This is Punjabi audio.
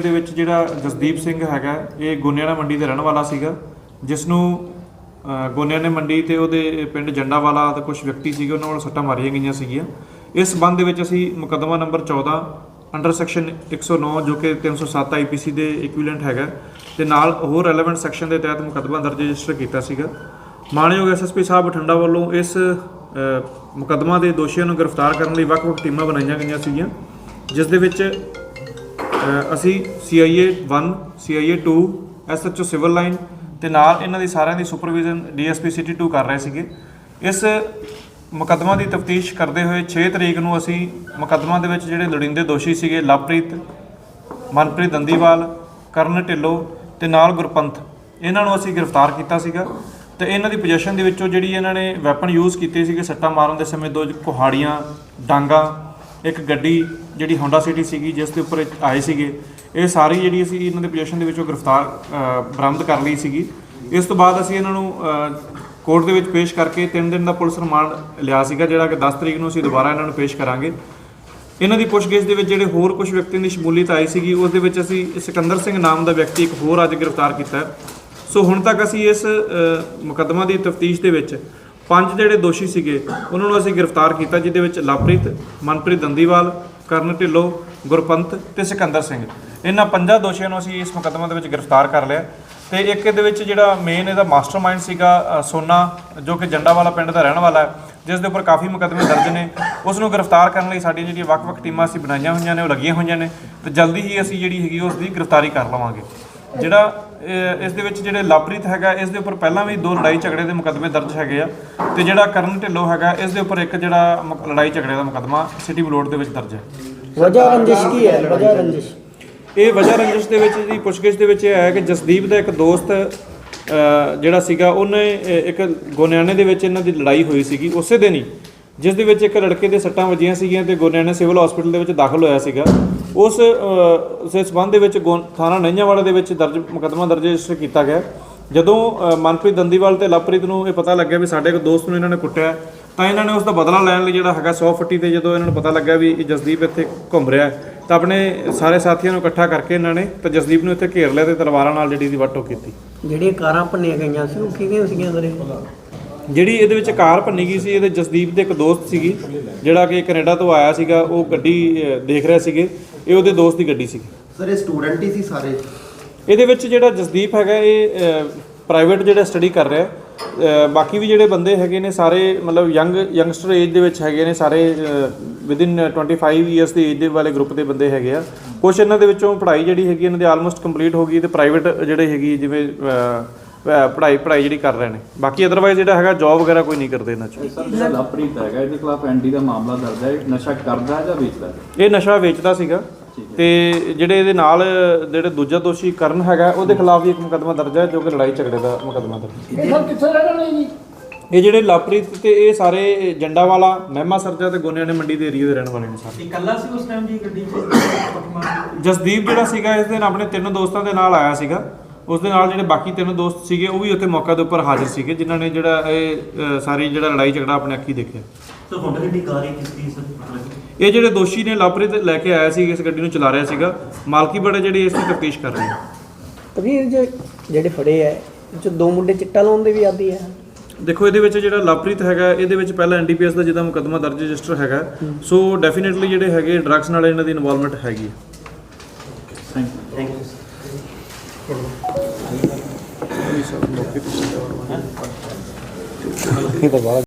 ਦੇ ਵਿੱਚ ਜਿਹੜਾ ਜਸਦੀਪ ਸਿੰਘ ਹੈਗਾ ਇਹ ਗੋਨਿਆਣਾ ਮੰਡੀ ਦੇ ਰਹਿਣ ਵਾਲਾ ਸੀਗਾ ਜਿਸ ਨੂੰ ਅ, ਮੰਡੀ ਤੇ ਉਹਦੇ ਪਿੰਡ ਜੰਡਾਵਾਲਾ ਤੇ ਕੁਝ ਵਿਅਕਤੀ ਸੀਗੇ ਉਹਨਾਂ ਵੱਲੋਂ ਸੱਟਾਂ ਮਾਰੀਆਂ ਗਈਆਂ ਸੀਗੀਆਂ। ਇਸ ਸਬੰਧ ਦੇ ਵਿੱਚ ਅਸੀਂ ਮੁਕੱਦਮਾ ਨੰਬਰ 14 ਅੰਡਰ ਸੈਕਸ਼ਨ 109 ਜੋ ਕਿ 307 ਆਈਪੀਸੀ ਦੇ ਇਕੁਇਵਲੈਂਟ ਹੈਗਾ ਤੇ ਨਾਲ ਹੋਰ ਰੈਲੇਵੈਂਟ ਸੈਕਸ਼ਨ ਦੇ ਤਹਿਤ ਮੁਕੱਦਮਾ ਦਰਜ ਰਜਿਸਟਰ ਕੀਤਾ ਸੀਗਾ। ਮਾਨਯੋਗ ਐਸਐਸਪੀ ਸਾਹਿਬ ਬਠਿੰਡਾ ਵੱਲੋਂ ਇਸ ਅ, ਮੁਕੱਦਮਾ ਦੇ ਦੋਸ਼ੀਆਂ ਨੂੰ ਗ੍ਰਿਫਤਾਰ ਕਰਨ ਲਈ ਵੱਖ-ਵੱਖ ਟੀਮਾਂ ਬਣਾਈਆਂ ਗਈਆਂ ਸੀਗੀਆਂ ਜਿਸ ਦੇ ਵਿੱਚ ਅ, ਅਸੀਂ CIA 1 CIA 2 SHO civil line ਤੇ ਨਾਲ ਇਹਨਾਂ ਦੀ ਸਾਰਿਆਂ ਦੀ ਸੁਪਰਵਿਜ਼ਨ DSP ਸਿਟੀ 2 ਕਰ ਰਹੇ ਸੀਗੇ। ਇਸ ਮੁਕੱਦਮਾ ਦੀ ਤਫਤੀਸ਼ ਕਰਦੇ ਹੋਏ 6 ਤਰੀਕ ਨੂੰ ਅਸੀਂ ਮੁਕੱਦਮਾ ਦੇ ਵਿੱਚ ਜਿਹੜੇ ਲੋੜੀਂਦੇ ਦੋਸ਼ੀ ਸੀਗੇ ਲਵਪ੍ਰੀਤ ਮਨਪ੍ਰੀਤ ਦੰਦੀਵਾਲ ਕਰਨ ਢਿੱਲੋਂ ਤੇ ਨਾਲ ਗੁਰਪੰਥ ਇਹਨਾਂ ਨੂੰ ਅਸੀਂ ਗ੍ਰਿਫਤਾਰ ਕੀਤਾ ਸੀਗਾ ਤੇ ਇਹਨਾਂ ਦੀ ਪੋਜੀਸ਼ਨ ਦੇ ਵਿੱਚੋਂ ਜਿਹੜੀ ਇਹਨਾਂ ਨੇ ਵੈਪਨ ਯੂਜ਼ ਕੀਤੇ ਸੀਗੇ ਸੱਟਾਂ ਮਾਰਨ ਦੇ ਸਮੇਂ ਦੋ ਕੁਹਾੜੀਆਂ ਡਾਂਗਾ ਇੱਕ ਗੱਡੀ ਜਿਹੜੀ ਹੋਂਡਾ ਸਿਟੀ ਸੀਗੀ ਜਿਸ ਦੇ ਉੱਪਰ ਇਹ ਆਏ ਸੀਗੇ ਇਹ ਸਾਰੀ ਜਿਹੜੀ ਅਸੀਂ ਇਹਨਾਂ ਦੇ ਪੋਜੀਸ਼ਨ ਦੇ ਵਿੱਚੋਂ ਗ੍ਰਿਫਤਾਰ ਅ, ਬਰਾਮਦ ਕਰ ਲਈ ਸੀਗੀ। ਇਸ ਤੋਂ ਬਾਅਦ ਅਸੀਂ ਇਹਨਾਂ ਨੂੰ ਕੋਰਟ ਦੇ ਵਿੱਚ ਪੇਸ਼ ਕਰਕੇ 3 ਦਿਨ ਦਾ ਪੁਲਿਸ ਰਿਮਾਂਡ ਲਿਆ ਸੀਗਾ ਜਿਹੜਾ ਕਿ 10 ਤਰੀਕ ਨੂੰ ਅਸੀਂ ਦੁਬਾਰਾ ਇਹਨਾਂ ਨੂੰ ਪੇਸ਼ ਕਰਾਂਗੇ। ਇਹਨਾਂ ਦੀ ਪੁੱਛਗਿੱਛ ਦੇ ਵਿੱਚ ਜਿਹੜੇ ਹੋਰ ਕੁਝ ਵਿਅਕਤੀਆਂ ਦੀ ਸ਼ਮੂਲੀਅਤ ਆਈ ਸੀਗੀ ਉਸ ਦੇ ਵਿੱਚ ਅਸੀਂ ਸਿਕੰਦਰ ਸਿੰਘ ਨਾਮ ਦਾ ਵਿਅਕਤੀ ਇੱਕ ਹੋਰ ਅੱਜ ਗ੍ਰਿਫਤਾਰ ਕੀਤਾ ਹੈ। ਸੋ ਹੁਣ ਤੱਕ ਅਸੀਂ ਇਸ ਅ, ਮੁਕੱਦਮਾ ਦੀ ਤਫਤੀਸ਼ ਦੇ ਵਿੱਚ ਪੰਜ ਜਿਹੜੇ ਦੋਸ਼ੀ ਸੀਗੇ, ਉਹਨਾਂ ਨੂੰ ਅਸੀਂ ਗ੍ਰਿਫਤਾਰ ਕੀਤਾ, ਜਿਹਦੇ ਵਿੱਚ ਲਵਪ੍ਰੀਤ, ਮਨਪ੍ਰੀਤ ਦੰਦੀਵਾਲ, ਕਰਨ ਢਿੱਲੋਂ, ਗੁਰਪੰਤ ਤੇ ਸਿਕੰਦਰ ਸਿੰਘ। ਇਹਨਾਂ ਪੰਜਾਂ ਦੋਸ਼ੀਆਂ ਨੂੰ ਅਸੀਂ ਇਸ ਮੁਕੱਦਮੇ ਦੇ ਵਿੱਚ ਗ੍ਰਿਫਤਾਰ ਕਰ ਲਿਆ। ਤੇ ਇੱਕ ਇਹਦੇ ਵਿੱਚ ਜਿਹੜਾ ਮੇਨ ਇਹਦਾ ਮਾਸਟਰਮਾਈਂਡ ਸੀਗਾ ਸੋਨਾ, ਜੋ ਕਿ ਜੰਡਾਵਾਲਾ ਪਿੰਡ ਦਾ ਰਹਿਣ ਵਾਲਾ ਹੈ, ਜਿਸ ਦੇ ਉੱਪਰ ਕਾਫੀ ਮੁਕੱਦਮੇ ਦਰਜ ਨੇ। ਉਸ ਨੂੰ ਗ੍ਰਿਫਤਾਰ ਕਰਨ ਲਈ ਸਾਡੀਆਂ ਜਿਹੜੀਆਂ ਵੱਖ-ਵੱਖ ਟੀਮਾਂ ਅਸੀਂ ਬਣਾਈਆਂ ਹੋਈਆਂ ਨੇ, ਉਹ ਲੱਗੀਆਂ ਹੋਈਆਂ ਨੇ। ਤੇ ਜਲਦੀ ਹੀ ਅਸੀਂ ਜਿਹੜੀ ਹੈਗੀ, ਉਸ ਦੀ ਗ੍ਰਿਫਤਾਰੀ ਕਰ ਲਵਾਂਗੇ। ਜਿਹੜਾ ਇਸ ਦੇ ਵਿੱਚ ਜਿਹੜੇ ਲਵਪ੍ਰੀਤ ਹੈਗਾ ਇਸ ਦੇ ਉੱਪਰ ਪਹਿਲਾਂ ਵੀ ਦੋ ਲੜਾਈ ਝਗੜੇ ਦੇ ਮੁਕੱਦਮੇ ਦਰਜ ਹੈਗੇ ਆ ਤੇ ਜਿਹੜਾ ਕਰਨ ਢਿੱਲੋਂ ਹੈਗਾ ਇਸ ਦੇ ਉੱਪਰ ਇੱਕ ਜਿਹੜਾ ਲੜਾਈ ਝਗੜੇ ਦਾ ਮੁਕੱਦਮਾ ਸਿਟੀ ਬਲੋਡ ਦੇ ਵਿੱਚ ਦਰਜ ਹੈ। ਵਜ੍ਹਾ ਰੰਜਿਸ਼ ਕੀ ਹੈ? ਵਜ੍ਹਾ ਰੰਜਿਸ਼। ਇਹ ਵਜ੍ਹਾ ਰੰਜਿਸ਼ ਦੇ ਵਿੱਚ ਦੀ ਪੁੱਛਗਿੱਛ ਦੇ ਵਿੱਚ ਇਹ ਆਇਆ ਕਿ ਜਸਦੀਪ ਦਾ ਇੱਕ ਦੋਸਤ ਜਿਹੜਾ ਸੀਗਾ ਉਹਨੇ ਇੱਕ ਗੋਨਿਆਣੇ ਦੇ ਵਿੱਚ ਇਹਨਾਂ ਦੀ ਲੜਾਈ ਹੋਈ ਸੀਗੀ ਉਸੇ ਦਿਨ ਹੀ ਜਿਸ ਦੇ ਵਿੱਚ ਇੱਕ ਲੜਕੇ ਦੇ ਸੱਟਾਂ ਵੱਜੀਆਂ ਸੀਗੀਆਂ ਤੇ ਗੋਨਿਆਣੇ ਸਿਵਲ ਹਸਪੀਟਲ ਦੇ ਵਿੱਚ ਦਾਖਲ ਹੋਇਆ ਸੀਗਾ। ਉਸ ਅ, ਉਸੇ ਸਬੰਧ ਦੇ ਵਿੱਚ ਗੋ- ਥਾਣਾ ਨਈਆਂਵਾਲਾ ਦੇ ਵਿੱਚ ਦਰਜ ਮੁਕੱਦਮਾ ਦਰਜ ਰਜਿਸਟਰ ਕੀਤਾ ਗਿਆ। ਜਦੋਂ ਮਨਪ੍ਰੀਤ ਦੰਦੀਵਾਲ ਤੇ ਲਵਪ੍ਰੀਤ ਨੂੰ ਇਹ ਪਤਾ ਲੱਗਿਆ ਵੀ ਸਾਡੇ ਇੱਕ ਦੋਸਤ ਨੂੰ ਇਹਨਾਂ ਨੇ ਕੁੱਟਿਆ ਤਾਂ ਇਹਨਾਂ ਨੇ ਉਸ ਦਾ ਬਦਲਾ ਲੈਣ ਲਈ ਜਿਹੜਾ ਹੈਗਾ 100 ਫੁੱਟੀ ਤੇ ਜਦੋਂ ਇਹਨਾਂ ਨੂੰ ਪਤਾ ਲੱਗਾ ਵੀ ਇਹ ਜਸਦੀਪ ਇੱਥੇ ਘੁੰਮ ਰਿਹਾ ਤਾਂ ਆਪਣੇ ਸਾਰੇ ਸਾਥੀਆਂ ਨੂੰ ਇਕੱਠਾ ਕਰਕੇ ਇਹਨਾਂ ਨੇ ਤੇ ਜਸਦੀਪ ਨੂੰ ਇੱਥੇ ਘੇਰ ਲਿਆ ਤੇ ਤਲਵਾਰਾਂ ਨਾਲ ਜਿਹੜੀ ਦੀ ਵਰਤੋਂ ਕੀਤੀ। ਜਿਹੜੀਆਂ ਕਾਰਾਂ ਭੰਨੀਆਂ ਗਈਆਂ ਸੀ ਉਹ ਕਿਹਦੀਆਂ ਸੀਗੀਆਂ ਅੰਦਰ? ਜਿਹੜੀ ਇਹਦੇ ਵਿੱਚ ਕਾਰ ਭੰਨੀ ਗਈ ਸੀ ਇਹਦੇ ਜਸਦੀਪ ਦੇ ਇੱਕ ਦੋਸਤ ਸੀਗੀ ਜਿਹੜਾ ਕਿ ਕੈਨੇਡਾ ਤੋਂ ਆਇਆ ਸੀਗਾ ਉਹ ਗੱਡੀ ਅ, ਦੇਖ ਰਿਹਾ ਸੀਗੇ ਇਹ ਉਹਦੇ ਦੋਸਤ ਦੀ ਗੱਡੀ ਸੀਗੀ ਸਰ ਇਹ ਸਟੂਡੈਂਟ ਹੀ ਸੀ ਸਾਰੇ ਇਹਦੇ ਵਿੱਚ ਜਿਹੜਾ ਜਸਦੀਪ ਹੈਗਾ ਇਹ ਪ੍ਰਾਈਵੇਟ ਜਿਹੜਾ ਸਟੱਡੀ ਕਰ ਰਿਹਾ। ਅ, ਬਾਕੀ ਵੀ ਜਿਹੜੇ ਬੰਦੇ ਹੈਗੇ ਨੇ ਸਾਰੇ ਮਤਲਬ ਯੰਗ ਯੰਗਸਟਰ ਏਜ ਦੇ ਵਿੱਚ ਹੈਗੇ ਨੇ ਸਾਰੇ ਵਿਦਿਨ 25 ਇਅਰਸ ਦੀ ਏਜ ਦੇ ਵਾਲੇ ਗਰੁੱਪ ਦੇ ਬੰਦੇ ਹੈਗੇ ਆ ਕੁਝ ਇਹਨਾਂ ਦੇ ਵਿੱਚੋਂ ਪੜ੍ਹਾਈ ਜਿਹੜੀ ਹੈਗੀ ਇਹਨਾਂ ਦੀ ਆਲਮੋਸਟ ਕੰਪਲੀਟ ਹੋ ਗਈ ਤੇ ਪ੍ਰਾਈਵੇਟ ਜਿਹੜੇ ਹੈਗੀ ਜਿਵੇਂ ਅ, ਪੜ੍ਹਾਈ ਪੜ੍ਹਾਈ ਜਿਹੜੀ ਕਰ ਰਹੇ ਨੇ। ਬਾਕੀ ਅਦਰਵਾਈਜ਼ ਜਿਹੜਾ ਹੈਗਾ ਜੌਬ ਵਗੈਰਾ ਕੋਈ ਨਹੀਂ ਕਰਦੇ ਇਹਨਾਂ 'ਚ। ਸਰ ਜਿਹੜਾ ਲਵਪ੍ਰੀਤ ਹੈਗਾ ਇਹਦੇ ਖਿਲਾਫ ਐਨਡੀ ਦਾ ਮਾਮਲਾ ਦਰਜ ਹੈ। ਇਹ ਨਸ਼ਾ ਕਰਦਾ ਹੈ ਜਾਂ ਵੇਚਦਾ? ਹੈ ਇਹ ਨਸ਼ਾ ਵੇਚਦਾ ਸੀਗਾ। ਤੇ ਜਿਹੜੇ ਇਹਦੇ ਨਾਲ ਜਿਹੜੇ ਦੂਜਾ ਦੋਸ਼ੀ ਕਰਨ ਹੈਗਾ ਉਹਦੇ ਖਿਲਾਫ ਵੀ ਇੱਕ ਮੁਕੱਦਮਾ ਦਰਜ ਹੈ ਜੋ ਕਿ ਲੜਾਈ ਝਗੜੇ ਦਾ ਮੁਕੱਦਮਾ ਦਰਜ ਹੈ। ਇਹ ਸਰ ਕਿੱਥੇ ਰਹਿਣ ਵਾਲੇ ਜੀ? ਇਹ ਜਿਹੜੇ ਲਾਪ੍ਰੀਤ ਤੇ ਇਹ ਸਾਰੇ ਜੰਡਾਵਾਲਾ ਮਹਿਮਾ ਸਰਜਾ ਤੇ ਗੋਨਿਆਣੇ ਮੰਡੀ ਦੇ ਏਰੀਆ ਦੇ ਰਹਿਣ ਵਾਲੇ ਨੇ ਸਾਰੇ। ਇਕੱਲਾ ਸੀ ਉਸ ਟਾਈਮ ਜੀ ਗੱਡੀ 'ਚ? ਜਸਦੀਪ ਜਿਹੜਾ ਸੀਗਾ ਇਸ ਦਿਨ ਆਪਣੇ ਤਿੰਨ ਦੋਸਤਾਂ ਦੇ ਨਾਲ ਆਇਆ ਸੀਗਾ। ਉਸ ਦੇ ਨਾਲ ਜਿਹੜੇ ਬਾਕੀ ਤਿੰਨ ਦੋਸਤ ਸੀਗੇ ਉਹ ਵੀ ਉੱਥੇ ਮੌਕੇ ਦੇ ਉੱਪਰ ਹਾਜ਼ਰ ਸੀਗੇ ਜਿਨ੍ਹਾਂ ਨੇ ਜਿਹੜਾ ਇਹ ਅ, ਸਾਰੀ ਜਿਹੜਾ ਲੜਾਈ ਝਗੜਾ ਆਪਣੇ ਅੱਖੀ ਦੇਖਿਆ। ਸਰ ਹੁਣ ਗੱਡੀ ਕਾਰ ਹੀ ਕਿਸ ਦੀ ਸਰ? ਮਤਲਬ ਇਹ ਜਿਹੜੇ ਦੋਸ਼ੀ ਨੇ ਲਾਪ੍ਰੀਤ ਲੈ ਕੇ ਆਇਆ ਸੀ ਇਸ ਗੱਡੀ ਨੂੰ ਚਲਾ ਰਿਹਾ ਸੀਗਾ। ਮਾਲਕੀ ਬੜੇ ਜਿਹੜੇ ਇਸ ਦੀ ਤਫਤੀਸ਼ ਕਰ ਰਹੇ ਨੇ। ਤਵੀਰ ਜੇ ਜਿਹੜੇ ਫੜੇ ਐ ਇਹ ਚ ਦੋ ਮੁੰਡੇ ਚਿੱਟਾ ਲਾਉਣ ਦੇ ਵੀ ਆਦੀ ਹੈ ਦੇਖੋ ਇਹਦੇ ਵਿੱਚ ਜਿਹੜਾ ਲਵਪ੍ਰੀਤ ਹੈਗਾ ਇਹਦੇ ਵਿੱਚ ਪਹਿਲਾਂ ਐਨਡੀਪੀਐਸ ਦਾ ਜਿਹਦਾ ਮੁਕੱਦਮਾ ਦਰਜ ਰਜਿਸਟਰ ਹੈਗਾ। ਸੋ ਡੈਫੀਨਿਟਲੀ ਜਿਹੜੇ ਹੈਗੇ ਡਰੱਗਸ ਨਾਲ ਇਹਨਾਂ ਦੀ ਇਨਵੋਲਵਮੈਂਟ ਹੈਗੀ ਹੈ। ਥੈਂਕ ਯੂ ਥੈਂਕ ਯੂ ਇਹ ਤਾਂ ਬਾਅਦ